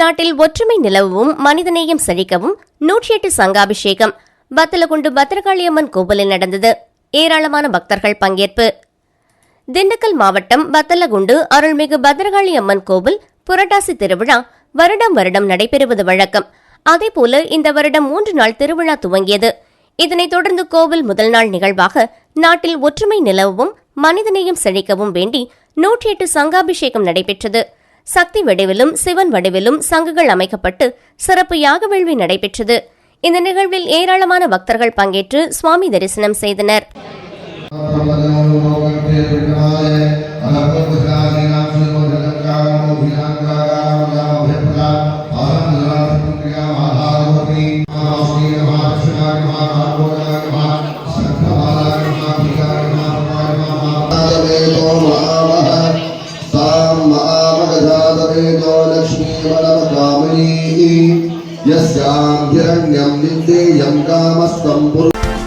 நாட்டில் ஒற்றுமை நிலவவும் மனிதநேயம் செழிக்கவும் நூற்றி எட்டு சங்காபிஷேகம் பத்தலகுண்டு பத்திரகாளியம்மன் கோவிலில் நடந்தது. ஏராளமான பக்தர்கள் பங்கேற்பு. திண்டுக்கல் மாவட்டம் பத்தலகுண்டு அருள்மிகு பத்ரகாளி அம்மன் கோவில் புரட்டாசி திருவிழா வருடம் வருடம் நடைபெறுவது வழக்கம். அதேபோல இந்த வருடம் மூன்று நாள் திருவிழா துவங்கியது. இதனைத் தொடர்ந்து கோவில் முதல் நாள் நிகழ்வாக நாட்டில் ஒற்றுமை நிலவவும் மனிதநேயம் செழிக்கவும் வேண்டி நூற்றி எட்டு சங்காபிஷேகம் நடைபெற்றது. சக்தி வடிவிலும் சிவன் வடிவிலும் சங்குகள் அமைக்கப்பட்டு சிறப்பு யாக வேள்வி நடைபெற்றது. இந்த நிகழ்வில் ஏராளமான பக்தர்கள் பங்கேற்று சுவாமி தரிசனம் செய்தனர். यस्यां हिरण्यं विन्देयं कामस्तं पुरुष